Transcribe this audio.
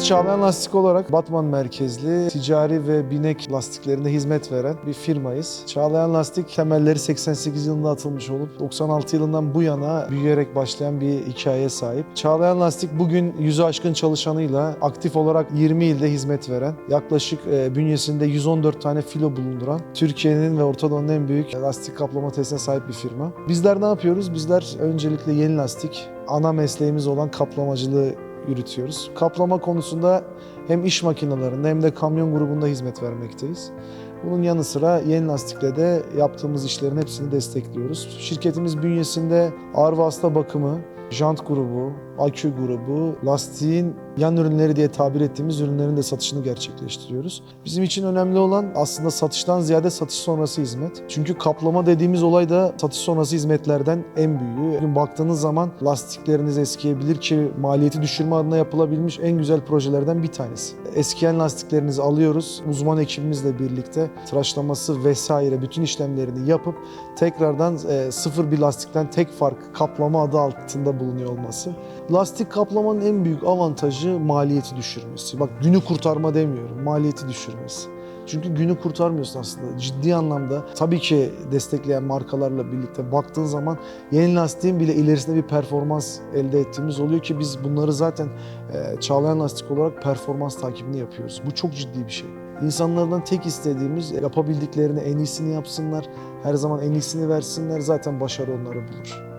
Çağlayan Lastik olarak Batman merkezli ticari ve binek lastiklerinde hizmet veren bir firmayız. Çağlayan Lastik temelleri 88 yılında atılmış olup 96 yılından bu yana büyüyerek başlayan bir hikayeye sahip. Çağlayan Lastik bugün yüzü aşkın çalışanıyla aktif olarak 20 ilde hizmet veren, yaklaşık e, bünyesinde 114 tane filo bulunduran, Türkiye'nin ve Orta Doğu'nun en büyük lastik kaplama tesisine sahip bir firma. Bizler ne yapıyoruz? Bizler öncelikle yeni lastik, ana mesleğimiz olan kaplamacılığı yürütüyoruz. Kaplama konusunda hem iş makinelerinde hem de kamyon grubunda hizmet vermekteyiz. Bunun yanı sıra yeni lastikle de yaptığımız işlerin hepsini destekliyoruz. Şirketimiz bünyesinde ağır vasıta bakımı, jant grubu, akü grubu, lastiğin yan ürünleri diye tabir ettiğimiz ürünlerin de satışını gerçekleştiriyoruz. Bizim için önemli olan aslında satıştan ziyade satış sonrası hizmet. Çünkü kaplama dediğimiz olay da satış sonrası hizmetlerden en büyüğü. Bugün baktığınız zaman lastikleriniz eskiyebilir ki maliyeti düşürme adına yapılabilmiş en güzel projelerden bir tanesi. Eskiyen lastiklerinizi alıyoruz. Uzman ekibimizle birlikte tıraşlaması vesaire bütün işlemlerini yapıp tekrardan e, sıfır bir lastikten tek fark kaplama adı altında bulunuyor olması. Lastik kaplamanın en büyük avantajı maliyeti düşürmesi. Bak günü kurtarma demiyorum, maliyeti düşürmesi. Çünkü günü kurtarmıyorsun aslında. Ciddi anlamda tabii ki destekleyen markalarla birlikte baktığın zaman yeni lastiğin bile ilerisinde bir performans elde ettiğimiz oluyor ki biz bunları zaten e, Çağlayan Lastik olarak performans takibini yapıyoruz. Bu çok ciddi bir şey. İnsanlardan tek istediğimiz yapabildiklerini en iyisini yapsınlar. Her zaman en iyisini versinler. Zaten başarı onları bulur.